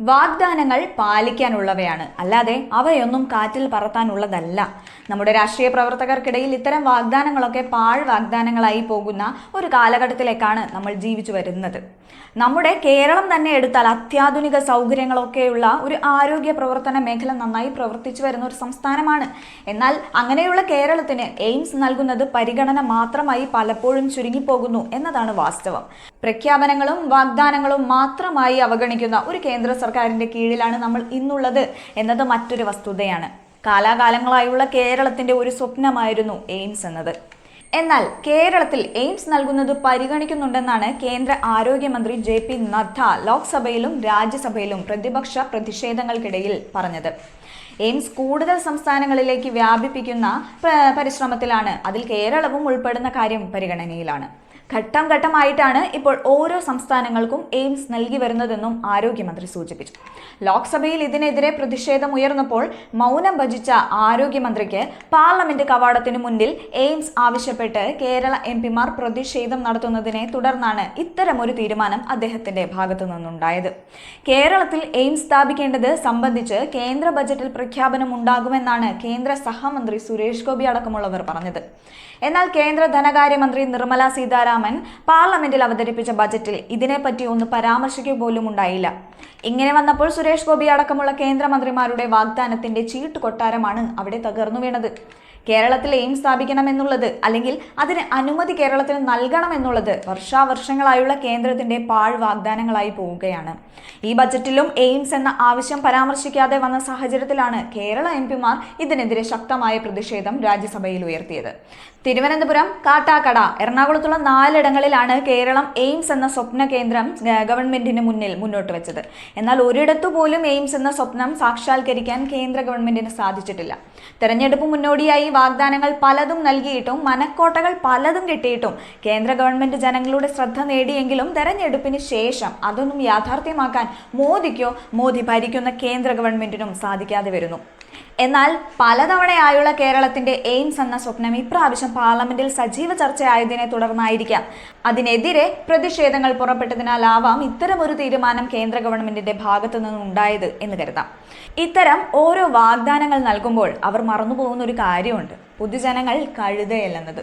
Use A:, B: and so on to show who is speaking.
A: വാഗ്ദാനങ്ങൾ പാലിക്കാനുള്ളവയാണ്. അല്ലാതെ അവയൊന്നും കാറ്റിൽ പറത്താനുള്ളതല്ല. നമ്മുടെ രാഷ്ട്രീയ പ്രവർത്തകർക്കിടയിൽ ഇത്തരം വാഗ്ദാനങ്ങളൊക്കെ പാഴ് വാഗ്ദാനങ്ങളായി പോകുന്ന ഒരു കാലഘട്ടത്തിലേക്കാണ് നമ്മൾ ജീവിച്ചു വരുന്നത്. നമ്മുടെ കേരളം തന്നെ എടുത്താൽ അത്യാധുനിക സൗകര്യങ്ങളൊക്കെയുള്ള ഒരു ആരോഗ്യ പ്രവർത്തന മേഖല നന്നായി പ്രവർത്തിച്ചു വരുന്ന ഒരു സംസ്ഥാനമാണ്. എന്നാൽ അങ്ങനെയുള്ള കേരളത്തിന് എയിംസ് നൽകുന്നത് പരിഗണന മാത്രമായി പലപ്പോഴും ചുരുങ്ങിപ്പോകുന്നു എന്നതാണ് വാസ്തവം. പ്രഖ്യാപനങ്ങളും വാഗ്ദാനങ്ങളും മാത്രമായി അവഗണിക്കുന്ന ഒരു കേന്ദ്ര സർക്കാരിന്റെ കീഴിലാണ് നമ്മൾ ഇന്നുള്ളത് എന്നത് മറ്റൊരു വസ്തുതയാണ്. കാലാകാലങ്ങളായുള്ള കേരളത്തിന്റെ ഒരു സ്വപ്നമായിരുന്നു എയിംസ് എന്നത്. എന്നാൽ കേരളത്തിൽ എയിംസ് നൽകുന്നത് പരിഗണിക്കുന്നുണ്ടെന്നാണ് കേന്ദ്ര ആരോഗ്യമന്ത്രി ജെ പി നദ്ദ ലോക്സഭയിലും രാജ്യസഭയിലും പ്രതിപക്ഷ പ്രതിഷേധങ്ങൾക്കിടയിൽ പറഞ്ഞത്. എയിംസ് കൂടുതൽ സംസ്ഥാനങ്ങളിലേക്ക് വ്യാപിപ്പിക്കുന്ന പ്ര- പരിശ്രമത്തിലാണ്. അതിൽ കേരളവും ഉൾപ്പെടുന്ന കാര്യം പരിഗണനയിലാണ്. ഘട്ടം ഘട്ടമായിട്ടാണ് ഇപ്പോൾ ഓരോ സംസ്ഥാനങ്ങൾക്കും എയിംസ് നൽകി വരുന്നതെന്നും ആരോഗ്യമന്ത്രി സൂചിപ്പിച്ചു. ലോക്സഭയിൽ ഇതിനെതിരെ പ്രതിഷേധം ഉയർന്നപ്പോൾ മൗനം ഭജിച്ച ആരോഗ്യമന്ത്രിക്ക് പാർലമെന്റ് കവാടത്തിനു മുന്നിൽ എയിംസ് ആവശ്യപ്പെട്ട് കേരള എം പിമാർ പ്രതിഷേധം നടത്തുന്നതിനെ തുടർന്നാണ് ഇത്തരമൊരു തീരുമാനം അദ്ദേഹത്തിന്റെ ഭാഗത്തു നിന്നുണ്ടായത്. കേരളത്തിൽ എയിംസ് സ്ഥാപിക്കേണ്ടത് സംബന്ധിച്ച് കേന്ദ്ര ബജറ്റിൽ പ്രഖ്യാപനം ഉണ്ടാകുമെന്നാണ് കേന്ദ്ര സഹമന്ത്രി സുരേഷ് ഗോപി അടക്കമുള്ളവർ പറഞ്ഞത്. എന്നാൽ കേന്ദ്ര ധനകാര്യമന്ത്രി നിർമ്മല സീതാരാമൻ പാർലമെന്റിൽ അവതരിപ്പിച്ച ബജറ്റിൽ ഇതിനെപ്പറ്റി ഒന്ന് പരാമർശിക്കുക പോലും ഉണ്ടായില്ല. ഇങ്ങനെ വന്നപ്പോൾ സുരേഷ് ഗോപി അടക്കമുള്ള കേന്ദ്രമന്ത്രിമാരുടെ വാഗ്ദാനത്തിന്റെ ചീട്ട് കൊട്ടാരമാണ് അവിടെ തകർന്നു വീണത്. കേരളത്തിൽ എയിംസ് സ്ഥാപിക്കണമെന്നുള്ളത് അല്ലെങ്കിൽ അതിന് അനുമതി കേരളത്തിന് നൽകണമെന്നുള്ളത് വർഷാവർഷങ്ങളായുള്ള കേന്ദ്രത്തിന്റെ പാഴ് വാഗ്ദാനങ്ങളായി പോവുകയാണ്. ഈ ബജറ്റിലും എയിംസ് എന്ന ആവശ്യം പരാമർശിക്കാതെ വന്ന സാഹചര്യത്തിലാണ് കേരള എം പിമാർ ഇതിനെതിരെ ശക്തമായ പ്രതിഷേധം രാജ്യസഭയിൽ ഉയർത്തിയത്. തിരുവനന്തപുരം കാട്ടാക്കട എറണാകുളത്തുള്ള നാലിടങ്ങളിലാണ് കേരളം എയിംസ് എന്ന സ്വപ്ന കേന്ദ്രം ഗവൺമെന്റിന് മുന്നിൽ മുന്നോട്ട് വെച്ചത്. എന്നാൽ ഒരിടത്തു പോലും എയിംസ് എന്ന സ്വപ്നം സാക്ഷാത്കരിക്കാൻ കേന്ദ്ര ഗവൺമെന്റിന് സാധിച്ചിട്ടില്ല. തെരഞ്ഞെടുപ്പ് മുന്നോടിയായി വാഗ്ദാനങ്ങൾ പലതും നൽകിയിട്ടും മനക്കോട്ടകൾ പലതും കിട്ടിയിട്ടും കേന്ദ്ര ഗവൺമെന്റ് ജനങ്ങളുടെ ശ്രദ്ധ നേടിയെങ്കിലും തെരഞ്ഞെടുപ്പിന് ശേഷം അതൊന്നും യാഥാർത്ഥ്യമാക്കാൻ മോദിക്കോ മോദി ഭരിക്കുന്ന കേന്ദ്ര ഗവൺമെന്റിനും സാധിക്കാതെ വരുന്നു. എന്നാൽ പലതവണയായുള്ള കേരളത്തിന്റെ എയിംസ് എന്ന സ്വപ്നം ഇപ്രാവശ്യം പാർലമെന്റിൽ സജീവ ചർച്ചയായതിനെ തുടർന്നായിരിക്കാം. അതിനെതിരെ പ്രതിഷേധങ്ങൾ പുറപ്പെട്ടതിനാലാവാം ഇത്തരമൊരു തീരുമാനം കേന്ദ്ര ഗവൺമെന്റിന്റെ ഭാഗത്തു നിന്നുണ്ടായത് എന്ന് കരുതാം. ഇത്തരം ഓരോ വാഗ്ദാനങ്ങൾ നൽകുമ്പോൾ അവർ മറന്നുപോകുന്ന ഒരു കാര്യമുണ്ട്. പൊതുജനങ്ങൾ കഴുതയല്ലെന്നത്.